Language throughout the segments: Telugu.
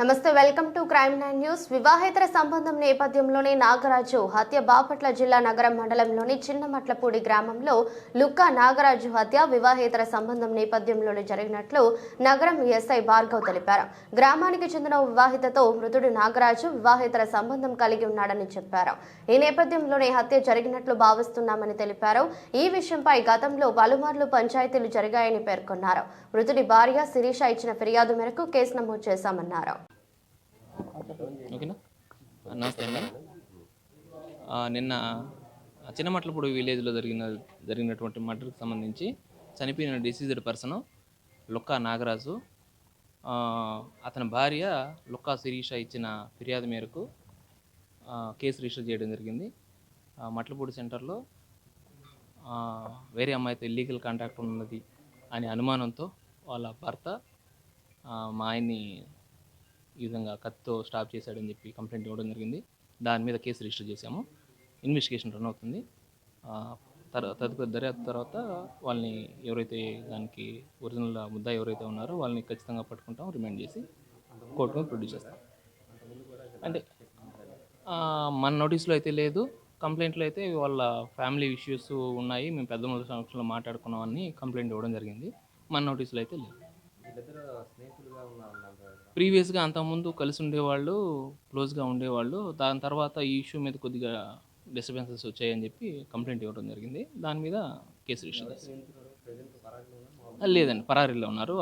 నమస్తే welcome to crime nine news. వివాహేతర సంబంధం నేపథ్యంలోనే నాగరాజు హత్య. బాపట్ల జిల్లా నగరం మండలంలోని చిన్నమట్లపూడి గ్రామంలో లుక్కా నాగరాజు హత్య వివాహేతర సంబంధం నేపథ్యంలోనే జరిగినట్లు నగరం ఎస్ఐ భార్గవ్ తెలిపారు. గ్రామానికి చెందిన వివాహితతో మృతుడు నాగరాజు వివాహేతర సంబంధం కలిగి ఉన్నాడని చెప్పారు. ఈ నేపథ్యంలోనే హత్య జరిగినట్లు భావిస్తున్నామని తెలిపారు. ఈ విషయంపై గతంలో పలుమార్లు పంచాయతీలు జరిగాయని పేర్కొన్నారు. మృతుడి భార్య శిరీష ఇచ్చిన ఫిర్యాదు మేరకు కేసు నమోదు చేశామన్నారు. ఓకేనా? నమస్తే అండి. నిన్న చిన్నమట్లపూడి విలేజ్లో జరిగిన జరిగినటువంటి మటర్కి సంబంధించి చనిపోయిన డిసీజ్డ్ పర్సన్ లుక్కా నాగరాజు అతని భార్య లుక్కా శిరీష ఇచ్చిన ఫిర్యాదు మేరకు కేసు రిజిస్టర్ చేయడం జరిగింది. మట్లపూడి సెంటర్లో వేరే అమ్మాయితో ఇల్లీగల్ కాంటాక్ట్ ఉన్నది అనే అనుమానంతో వాళ్ళ భర్త మా ఆయన్ని ఈ విధంగా కత్తితో స్టాప్ చేశాడని చెప్పి కంప్లైంట్ ఇవ్వడం జరిగింది. దాని మీద కేసు రిజిస్టర్ చేశాము. ఇన్వెస్టిగేషన్ రన్ అవుతుంది. ఆ, తదుపరి దర్యాప్తు తర్వాత వాళ్ళని ఎవరైతే దానికి ఒరిజినల్ ముద్ద ఎవరైతే ఉన్నారో వాళ్ళని ఖచ్చితంగా పట్టుకుంటాం రిమైండ్ చేసి కోర్టులో ప్రొడ్యూస్ చేస్తాం. అంటే మన నోటీస్లో అయితే లేదు. కంప్లైంట్లో అయితే వాళ్ళ ఫ్యామిలీ ఇష్యూస్ ఉన్నాయి. మేము పెద్ద మొదటి సమక్షంలో మాట్లాడుకున్నామని కంప్లైంట్ ఇవ్వడం జరిగింది. మన నోటీసులో అయితే లేదు. ప్రీవియస్గా అంతకుముందు కలిసి ఉండేవాళ్ళు క్లోజ్గా ఉండేవాళ్ళు. దాని తర్వాత ఈ ఇష్యూ మీద కొద్దిగా డిస్టర్బెన్సెస్ వచ్చాయని చెప్పి కంప్లైంట్ ఇవ్వడం జరిగింది. దాని మీద కేసు రిజిస్టర్ లేదండి. పరారీలో ఉన్నారు.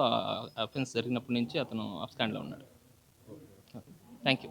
అఫెన్స్ జరిగినప్పటి నుంచి అతను అబ్స్కాండ్లో ఉన్నాడు. Thank you